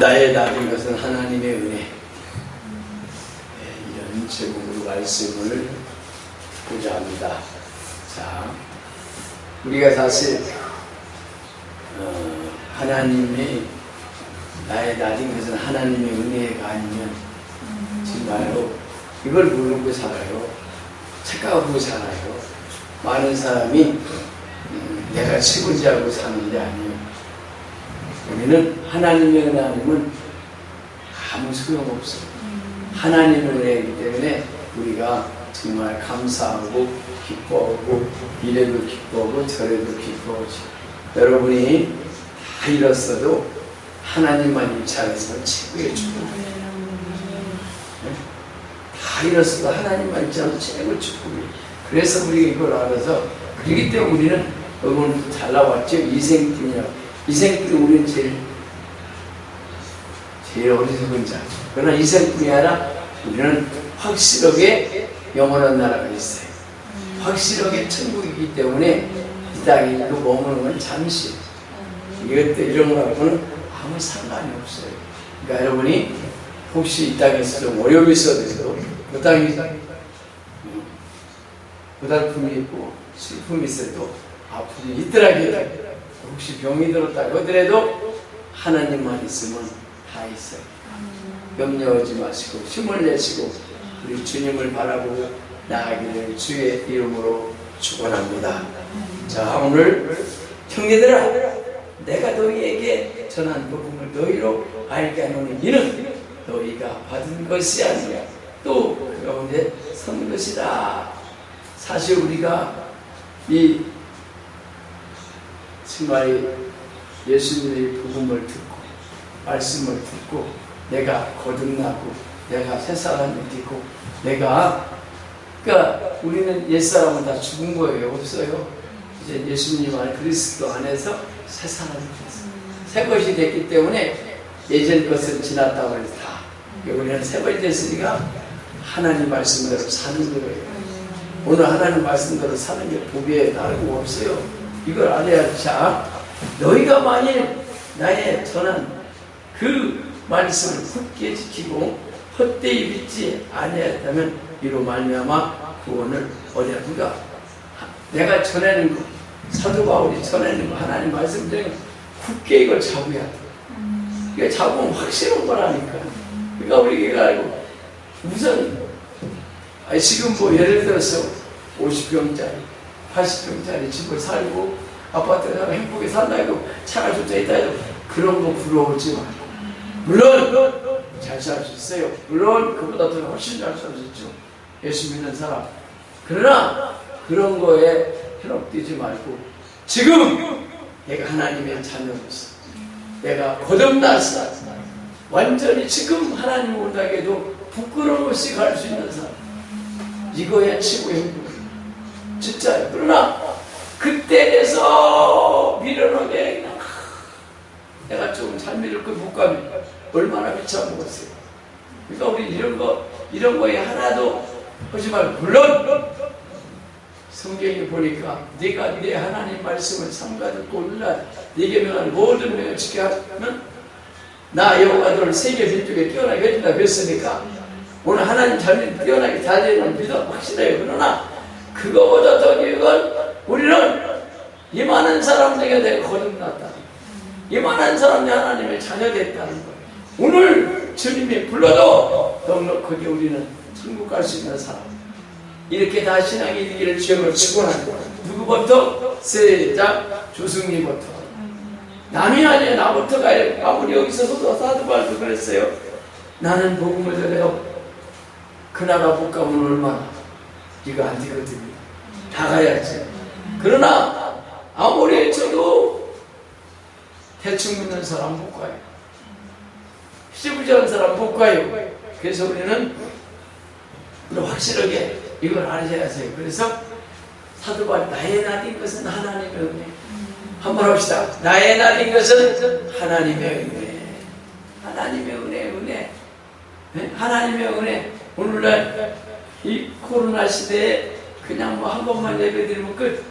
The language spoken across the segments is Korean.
나의 나은 것은 하나님의 은혜. 네, 이런 제목으로 말씀을 보자 합니다. 자, 우리가 사실 어, 하나님의 나의 낮은 것은 하나님의 은혜가 아니면 정말로 이걸 모르고 살아요. 착각하고 살아요. 많은 사람이 음, 내가 최고지 알고 사는 게 아니에요. 우리는 하나님의 은혜 아니면 아무 소용없어요. 하나님의 은혜이기 때문에 우리가 정말 감사하고 기뻐하고 이래도 기뻐하고 저래도 기뻐하지. 여러분이 다 잃었어도 하나님만 일치하서 최고의 축복. 다 잃었어도 하나님만 일치하서 최고의 축복이. 그래서 우리가 이걸 알아서 그렇기 때문에 우리는 오늘 잘 나왔죠. 이생뿐이라. 이생뿐이 우리는 제일 제일 어리석은 자. 그러나 이생뿐이 아니라 우리는 확실하게 영원한 나라가 있어요. 확실하게 천국이기 때문에 이 땅에 이거 머무는 건 잠시. 이것도 이런 거하고는 아무 상관이 없어요. 그러니까 여러분이 혹시 이 땅에서 좀 어려움이 있어도 그 땅이 음, 고달픔이 있고 슬픔이 있어도 아픔이 있더라도 혹시 병이 들었다고 하더라도 하나님만 있으면 다 있어요. 염려하지 마시고 힘을 내시고 우리 주님을 바라보고 나아가기를 주의 이름으로 축원합니다. 자 오늘 형제들아 내가 너희에게 전한 복음을 너희로 알게 하노니 이는 너희가 받은 것이 아니라 또그 가운데 선 것이다. 사실 우리가 이 정말 예수님의 복음을 듣고 말씀을 듣고 내가 거듭나고 내가 새 사람이 되고 내가 그러니까 우리는 옛사람은 다 죽은 거예요. 없어요. 이제 예수님 안에 그리스도 안에서 새 사람이 됐어요. 새 것이 됐기 때문에 예전 것은 지났다고 해서 다 우리는 새 것이 됐으니까 하나님 말씀대로 사는 거예요. 오늘 하나님 말씀대로 사는 게 복에 다르고 없어요 이걸 알아야 자. 너희가 만일 나의 전한 그 말씀을 굳게 지키고 헛되이 믿지 아니하였다면 이로 말미암아 구원을 그러니까 내가 전하는 거 사도 바울이 전하는 거 하나님 말씀대로 굳게 이걸 잡아야 돼. 이거 잡으면 확실한 거라니까. 그러니까 우리가 알고 우선 아니 지금 뭐 예를 들어서 50평짜리 80평짜리 집을 살고 아파트에 살고 행복하게 산다 해도 차가 좋다 있다 해도 그런 거 부러워하지 말고 물론 잘 살 수 있어요. 물론 그보다 더 훨씬 잘 살 수 있죠. 예수 믿는 사람. 그러나 그런 거에 현혹되지 말고 지금 내가 하나님의 자녀로서 내가 거듭났어. 완전히 지금 하나님 온다게도 부끄러움 없이 갈 수 있는 사람. 이거야 최고의 행복. 진짜요. 그러나 그때에서 미련하게 내가 좀잘 믿을 거못 가면 얼마나 미쳐먹었어요. 그러니까 우리 이런 거, 이런 거에 하나도 하지 말고, 물론, 성경에 보니까 네가 네 하나님 말씀을 삼가 듣고 올라 네게 명한 모든 명을 지켜 하면 나 여호와 너를 세계 빈쪽에 뛰어나게 해준다 그랬으니까 오늘 하나님 잘 뛰어나게 잘 되는 믿어 확실해요. 그러나 그거보다 더건 우리는 이 많은 사람들에게 내가 거듭났다. 이만한 사람이 하나님의 자녀 됐다는 거예요. 오늘 주님이 불러도 넉넉하게 우리는 천국 갈 수 있는 사람. 이렇게 다 신앙이 되기를 주님을 축원하는 누구부터? 세장 조승리부터. 남이 아니야 나부터 가야 아무리 여기 서도 사도발도 그랬어요. 나는 복음을 전해요. 그 나라 못 가면 얼마나 이거 안 되거든요. 다 가야지. 그러나 아무리 저도 대충 믿는 사람 못 가요. 시부지한 사람 못 가요. 그래서 우리는 확실하게 이걸 알아야 하세요. 그래서 사도발 나의 날인 것은 하나님의 은혜. 한번 합시다. 나의 날인 것은 하나님의 은혜. 하나님의 은혜, 은혜. 네? 하나님의 은혜. 오늘날 이 코로나 시대에 그냥 뭐 한 번만 예배 드리면 끝.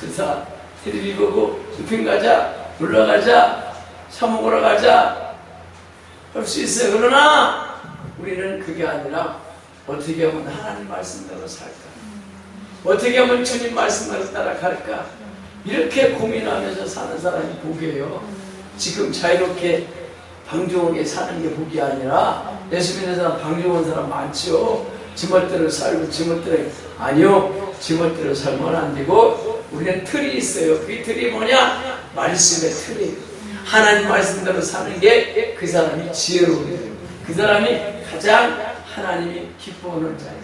저사 텔레비 보고 쇼핑 가자. 놀러 가자, 사 먹으러 가자, 할 수 있어요. 그러나 우리는 그게 아니라 어떻게 하면 하나님 말씀대로 살까? 어떻게 하면 주님 말씀대로 따라갈까? 이렇게 고민하면서 사는 사람이 복이에요. 지금 자유롭게 방종하게 사는 게 복이 아니라 예수 믿는 사람 방종한 사람 많죠. 지멋대로 살고 지멋대로 아니요. 지멋대로 살면 안 되고 우리는 틀이 있어요. 그 틀이 뭐냐? 말씀의 틀이. 하나님 말씀대로 사는 게 그 사람이 지혜로워요. 그 사람이 가장 하나님이 기뻐하는 자예요.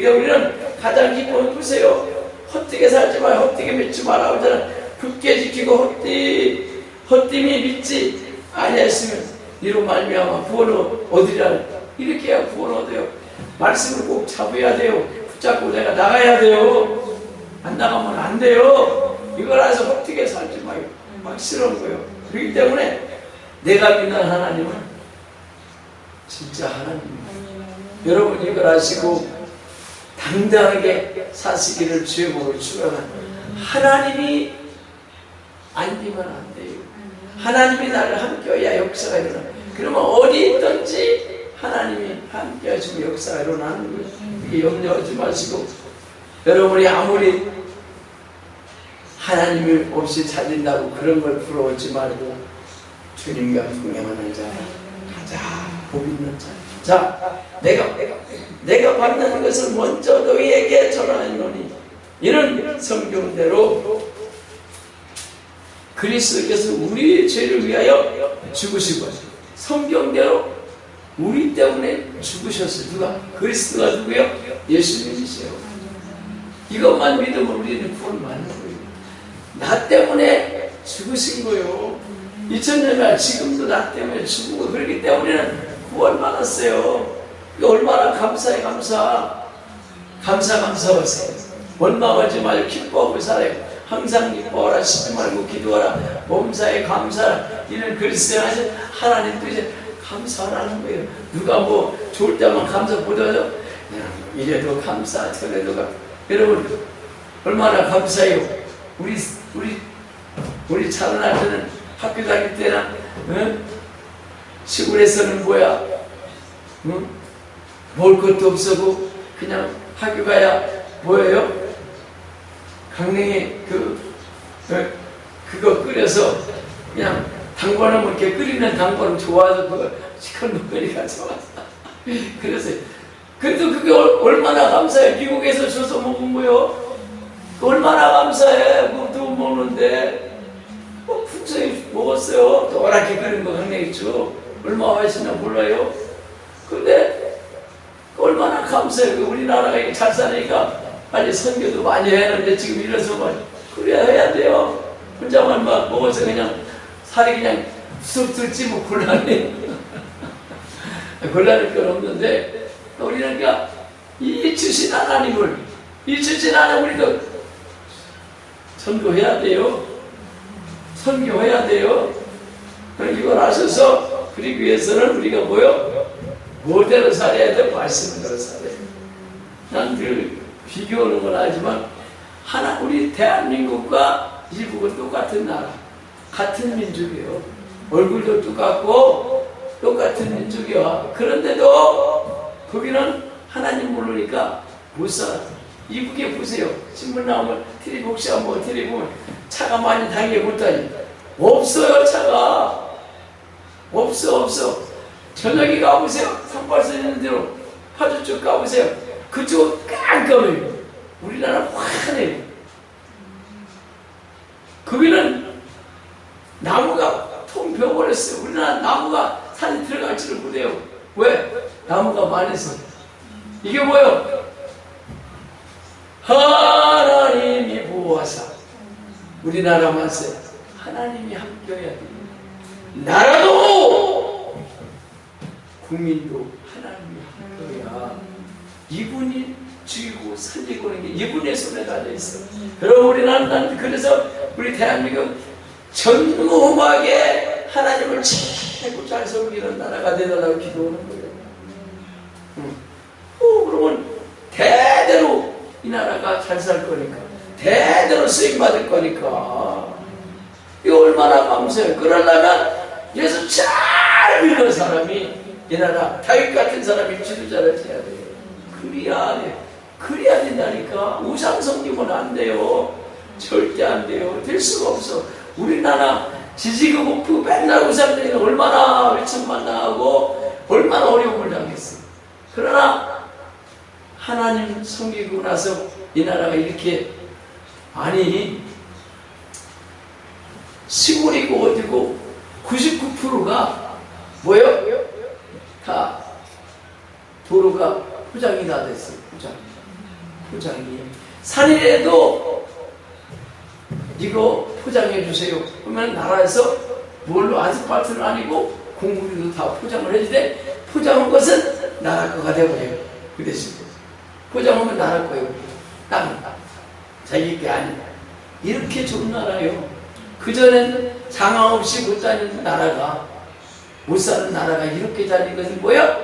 때문에 우리는 가장 기뻐하는 보세요. 헛되게 살지 마, 헛되게 믿지 마라 하잖아. 굳게 지키고 헛되이, 헛됨이 믿지 아니했으면 이로 말미암아 구원을 얻으리라. 이렇게 해야 구원 얻어요. 말씀을 꼭 잡아야 돼요. 붙잡고 내가 나가야 돼요. 안 나가면 안 돼요. 이걸 알아서 헛되게 살지 마요. 막 싫은 거예요. 그렇기 때문에 내가 믿는 하나님은 진짜 하나님입니다. 여러분 이걸 아시고 당당하게 사시기를 주의 몸을 추구하면 하나님이 아니면 안 돼요. 하나님이 나를 함께해야 역사가 일어나. 그러면 어디 있든지 하나님이 함께 하시고 역사가 일어나는 거예요. 염려하지 마시고 여러분이 아무리 하나님을 없이 찾는다고 그런 걸 부러워하지 말고 주님과 동행하는 자 가장 복 있는 자. 자, 내가 내가 받는 것을 먼저 너희에게 전하노니 이런 성경대로 그리스도께서 우리의 죄를 위하여 죽으시고 성경대로 우리 때문에 죽으셨어요. 누가? 그리스도가 누구요? 예수님이세요. 이것만 믿으면 우리는 구원 받는 거예요. 나 때문에 죽으신 거예요. 2000년이나 지금도 나 때문에 죽고 그렇기 때문에 우리는 구원 받았어요. 얼마나 감사해 감사. 감사 감사하세요. 원망하지 말고 기뻐하고 살아요. 항상 기뻐하라 쉬지 말고 기도하라 몸사에 감사하라 이는 그리스도에 하신 하나님도 이제 감사하라는 거예요. 누가 뭐 좋을 때만 감사 못하죠? 이래도 감사 저래도 감 여러분 얼마나 감사해요. 우리 우리 우리 차은할 때는 학교 다닐 때나 응? 시골에서는 뭐야? 응? 먹을 것도 없어고 그냥 학교 가야 뭐예요? 강냉이 그 어, 그거 끓여서 그냥 당번은 이렇게 끓이는 당번은 좋아서 그거 시큰둥거리가 좋아서. 그래서 그래도 그게 얼- 얼마나 감사해. 미국에서 줘서 먹은 거요. 얼마나 감사해. 그것도 못 먹는데. 뭐 풍성히 먹었어요. 노랗게 끓인 거 강냉이죠. 얼마나 맛있나 몰라요. 근데 얼마나 감사해. 그 우리나라가 잘 사니까 빨리 선교도 많이 해야 하는데 지금 이래서 막 그래야 해야 돼요. 혼자만 막 먹어서 그냥 살이 그냥 쑥 들지 뭐 곤란해. 곤란할 건 없는데 우리는 그러니까 이 주신 하나님을 이 주신 하나님 우리도 선교해야 돼요. 선교해야 돼요. 이걸 아셔서 그러기 위해서는 우리가 뭐요? 뭐대로 살아야 돼? 말씀대로 살아야 돼. 난늘 비교하는 건 하지만 하나 우리 대한민국과 미국은 똑같은 나라, 같은 민족이에요. 얼굴도 똑같고 똑같은 민족이야. 그런데도 거기는 하나님 모르니까 못 살아. 이북에 보세요. 신문 나오면 TV 복시하면 뭐 TV 보면 차가 많이 다니게 못 다니. 없어요 차가. 없어 없어. 저녁에 가보세요. 상발선 있는 대로 파주 쪽 가보세요. 그쪽은 깜깜해요. 우리나라 환해요. 거기는 나무가 통 벼버렸어요. 우리나라 나무가 산에 들어갈 지를 못해요. 왜? 나무가 많아서. 이게 뭐예요? 하나님이 보호하사 우리나라만 세 하나님이 함께해야 돼요. 나라도 국민도 하나님이 함께해야 이분이 죽이고 살리고 하는 게 이분의 손에 달려 있어. 여러분 우리나라 는 그래서 우리 대한민국 전무후무하게 하나님을 최고 잘 섬기는 나라가 되달라고 기도하는 거예요. 응. 어, 그러면 대대로 이 나라가 잘 살 거니까 대대로 쓰임 받을 거니까 이거 얼마나 감사해요. 그러려면 예수 잘잘 믿는 사람이 이 나라 다윗 같은 사람이 지도자를 해야 돼요. 그래야 돼. 그래야 된다니까. 우상 섬기면 안 돼요. 절대 안 돼요. 될 수가 없어. 우리나라 지지고 목표 맨날 우상들이 얼마나 외천만 나하고 얼마나 어려움을 당했어. 그러나 하나님 섬기고 나서 이 나라가 이렇게 아니 시골이고 어디고 99%가 뭐요? 다 도로가 포장이 다 됐어요. 포장. 포장이. 산이라도 이거 포장해 주세요. 그러면 나라에서 뭘로 아스팔트는 아니고 공구리도 다 포장을 해주되 포장한 것은 나라 거가 되버려요. 그 대신 포장하면 나라 거예요. 땅은 자기 게 아니야. 이렇게 좋은 나라요. 그전엔 장황 없이 못 다니는 나라가 못 사는 나라가 이렇게 다닌 것은 뭐야?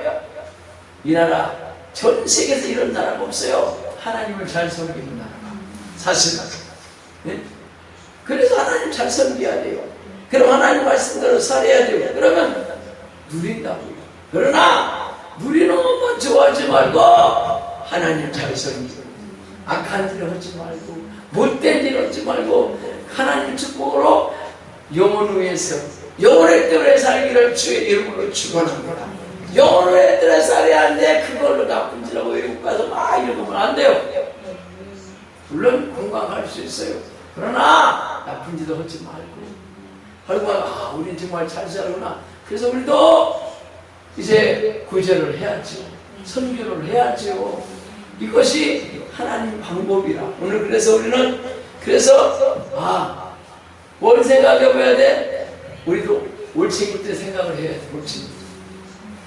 이 나라 전 세계에서 이런 나라가 없어요. 하나님을 잘 섬기는 나라. 사실은. 네? 그래서 하나님 잘 섬겨야 돼요. 그럼 하나님 말씀대로 살아야 돼요. 그러면 누린다고요. 그러나 누리는 것만 좋아하지 말고 하나님 잘 섬기고 악한 일 하지 말고 못된 일 하지 말고 하나님 축복으로 영혼 위해서 영혼의 때문에 살기를 주의 이름으로 축원합니다. 영혼의 때문에 살아야 하는데 그걸로 나쁜 짓하고 외국 가서 막 이러면 안 돼요. 물론 건강할 수 있어요. 그러나 나쁜 짓도 하지 말고 하고 아 우리 정말 잘 살구나. 그래서 우리도 이제 구제를 해야죠. 선교를 해야죠. 이것이 하나님 방법이라. 오늘 그래서 우리는 그래서 아뭘 생각해 봐야 돼? 우리도 올챙이 때 생각을 해야 돼. 올챙이.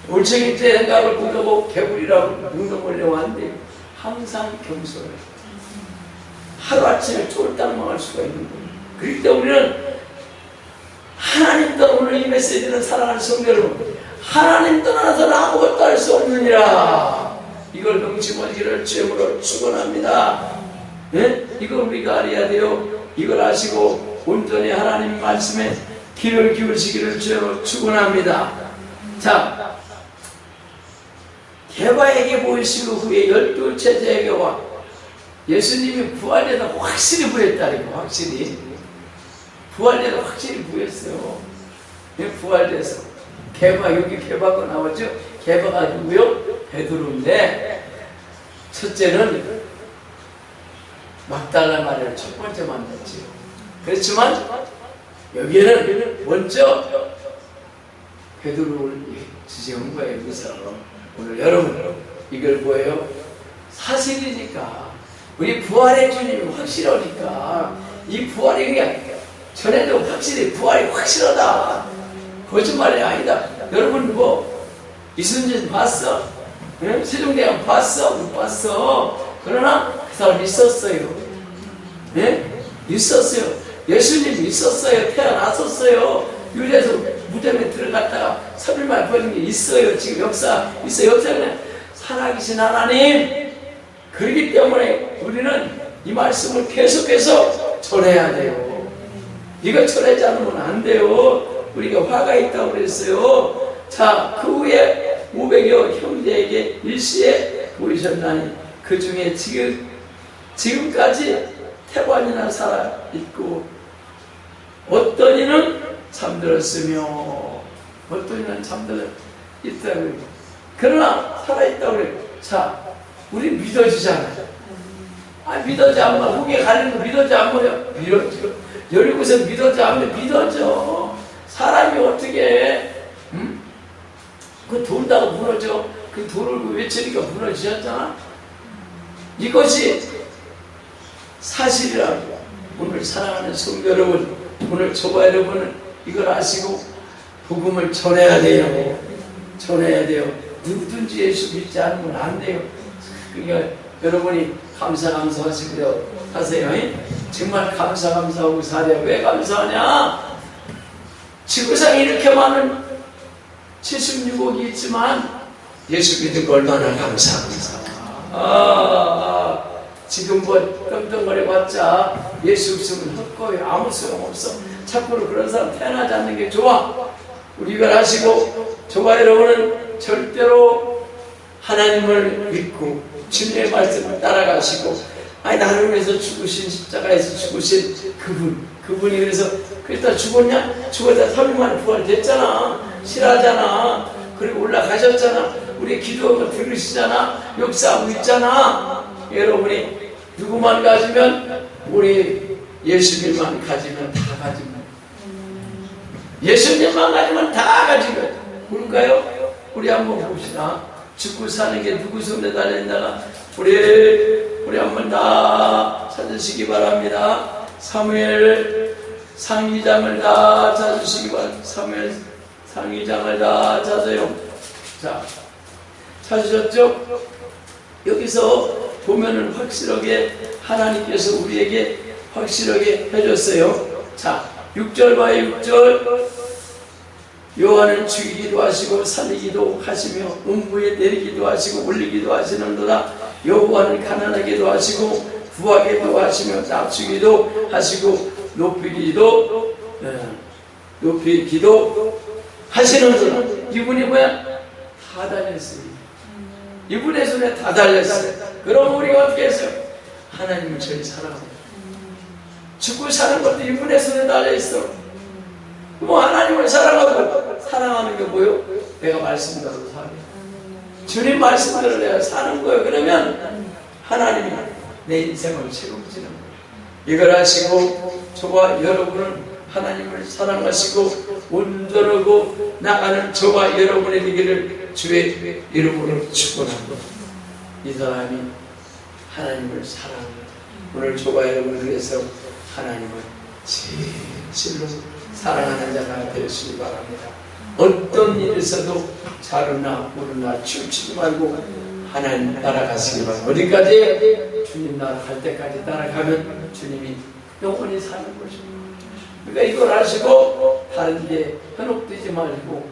올챙이 때 생각을 못하고 개구리라고 운동을 해왔는데 항상 겸손해. 하루아침에 쫄딱 망할 수가 있는 거예요. 그렇기 때문에 하나님 떠나 오늘 이 메시지는 사랑하는 성도 여러분 하나님 떠나서는 아무것도 할 수 없느니라. 이걸 명심하기를 주임으로 축원합니다. 예? 이걸 우리가 알아야 돼요. 이걸 아시고 온전히 하나님 말씀에 귀를 기울이시기를 주임으로 축원합니다. 자 개바에게 보이시고 후에 열두 제자에게 와 예수님이 부활해서 확실히 부했다니까 확실히 부활돼서 확실히 부했어요. 예, 부활돼서. 개바 여기 개바가 나왔죠? 개바가 누구요? 베드로인데 첫째는 막달라 마리아를 첫 번째 만났지요. 그렇지만 여기에는 먼저 베드로를 지정한 거예요 여기서 오늘 여러분 이걸 뭐예요? 사실이니까. 우리 부활의 주님이 확실하니까 이 부활이 그게 전에도 확실히 부활이 확실하다 거짓말이 아니다 여러분 뭐 이순신 봤어? 네? 세종대왕 봤어? 못 봤어? 그러나 그 사람 있었어요 네? 있었어요 예수님 있었어요 태어났었어요 유대에서 무덤에 들어갔다가 3일 만에 버린 게 있어요 지금 역사 있어요 역사는 살아계신 하나님 그렇기 때문에 우리는 이 말씀을 계속해서 전해야 돼요. 전하지 않으면 안 돼요. 우리가 화가 있다고 그랬어요. 자, 그 후에 500여 형제에게 일시에 보이셨나니 그 중에 지금, 지금까지 태반이나 살아있고 어떤 이는 잠들었으며 어떤 이는 잠들어 있다고 그러나 살아있다고 그래요. 자, 우리 믿어지잖아. 아, 믿어지 않으면, 후에 가는 거 믿어지 않으면, 믿어져. 열고서 믿어지 않으면 믿어져. 사람이 어떻게, 응? 그 돌다가 무너져. 그 돌을 외치니까 무너지셨잖아. 이것이 사실이라고. 오늘 사랑하는 성도 여러분, 오늘 저와 여러분은 이걸 아시고, 복음을 전해야 돼요. 전해야 돼요. 누구든지 예수 믿지 않으면 안 돼요. 그러니까 여러분이 감사 감사하시고요 하세요. 정말 감사 감사하고 살아요. 왜 감사하냐? 지구상에 이렇게 많은 76억이 있지만 예수 믿은 거 얼마나 감사합니다. 아, 지금 뭐 떵떵거려봤자 예수 없으면 헛거예요. 아무 소용 없어. 참고로 그런 사람 태어나지 않는 게 좋아. 우리가 하시고 저와 여러분은 절대로 하나님을 믿고 주님의 말씀을 따라가시고 아니 나를 위해서 죽으신 십자가에서 죽으신 그분. 그분이 그래서 그랬다 죽었냐? 죽었다. 3일 만에 부활됐잖아. 싫어하잖아. 그리고 올라가셨잖아. 우리 기도하면 들으시잖아. 역사하고 있잖아. 여러분이 누구만 가지면 우리 예수님만 가지면 다 가지면. 예수님만 가지면 다 가지면. 뭘까요? 우리 한번 봅시다. 죽고 사는 게 누구 손에 달렸나가? 우리 우리 한번 다 찾으시기 바랍니다 사무엘 상위장을 다 찾으시기 바랍니다 사무엘 상위장을 다 찾아요 자 찾으셨죠? 여기서 보면은 확실하게 하나님께서 우리에게 확실하게 해줬어요. 자, 6절 봐요, 6절. 요한은 죽이기도 하시고 살리기도 하시며 음부에 내리기도 하시고 올리기도 하시는도다. 여호와는 가난하게도 하시고 부하게도 하시며 낮추기도 하시고 높이기도 예, 높이기도 하시는도다. 이분이 뭐야? 다 달렸어요. 이분의 손에 다 달렸어요. 그럼 우리가 어떻게 했어요? 하나님을 제일 사랑하고 죽고 사는 것도 이분의 손에 달려있어. 뭐 하나님을 사랑하고 사랑하는 게 뭐요? 내가 말씀대로 사는 주님 말씀대로 내가 사는 거예요. 그러면 하나님이 내 인생을 채워주는 거예요. 이걸 하시고 저와 여러분은 하나님을 사랑하시고 온전하고 나가는 저와 여러분의 되기를 주의 이름으로 축원합니다. 이 사람이 하나님을 사랑합니다. 오늘 저와 여러분을 위해서 하나님을 진실로 사랑하는 자가 되시기 바랍니다. 어떤 있어도 자르나 오르나 춤추지 말고 하나님 따라가시기 바랍니다. 어디까지? 주님 나라 갈 때까지 따라가면 주님이 영원히 사는 것입니다. 그러니까 이걸 아시고 다른 데 현혹되지 말고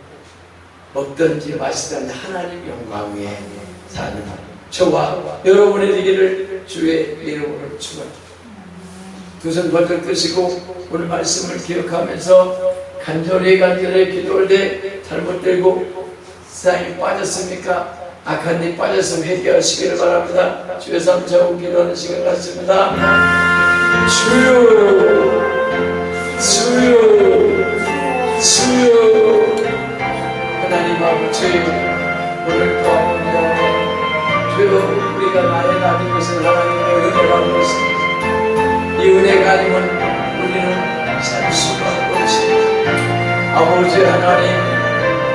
먹든지 마시든지 하나님 영광 위에 사는 저와 여러분의 되기를 주의 이름으로 축원합니다. 두손 번쩍 드시고 오늘 말씀을 기억하면서 간절히 간절히 기도할 때 잘못되고 세상에 빠졌습니까? 악한 데 빠져서 회개하시기를 바랍니다. 주의 삼자고 기도하는 시간 같습니다. 주여 주여 주여 하나님 아버지 오늘 또 아버지 주여 우리가 나의 가진 것은 하나님의 은혜라는 것입니다. 이 은혜가 아니면 우리는 살 수가 없습니다. 아버지 하나님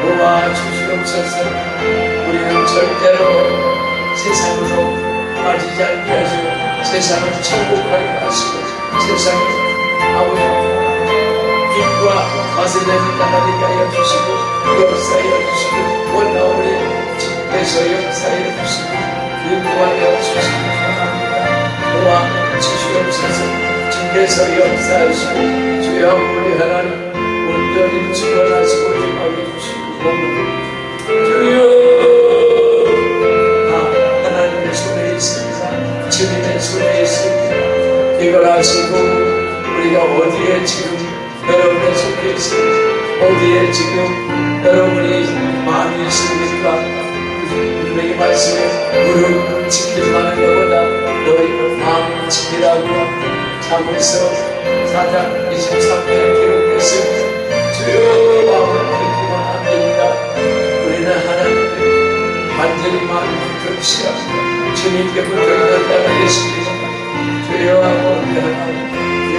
노아 주시옵소서 우리는 절대로 세상으로 빠지지 않게 하시고 세상을 천국하게 하시고 세상을 아버지 빛과 맛을 내는 되게 하여 주시고 역사하여 주시고 원나오리 주께서 역사하여 주시고 인도하여 주시기 바랍니다. 노아 주시옵소서 주께서 역사하시고 주여 우리 하나님 온전히 주관하시고 임하게 주시고 주여 다 하나님의 손에 있습니다 주님의 손에 있습니다 이걸 아시고 우리가 어디에 지금 여러분의 속에 있습니까 어디에 지금 여러분이 마음이 있습니까 분명히 말씀에 무릎 지키지 않는 것보다 너희 마음 지키라고 자문서 4장 23절에 기록했습니다. 주여 마음을 지키면 안 됩니다. 우리는 하나님께 완전히 마음을 붙듭시다. 주님께 붙들는 자가 되십니다. 주여 아버지 하나님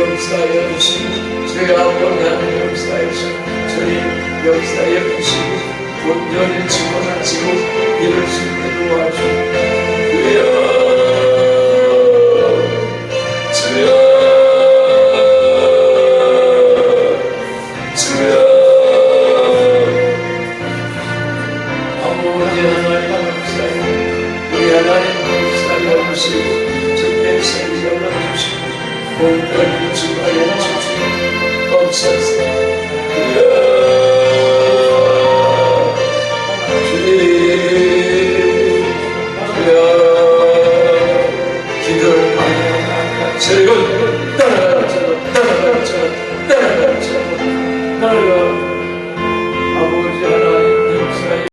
역사하여 주시고 주여 아버지 하나님 역사하여 주시고 주님 역사하여 주시고 온전히 직원하시고 이룰 수 있게 도와주시고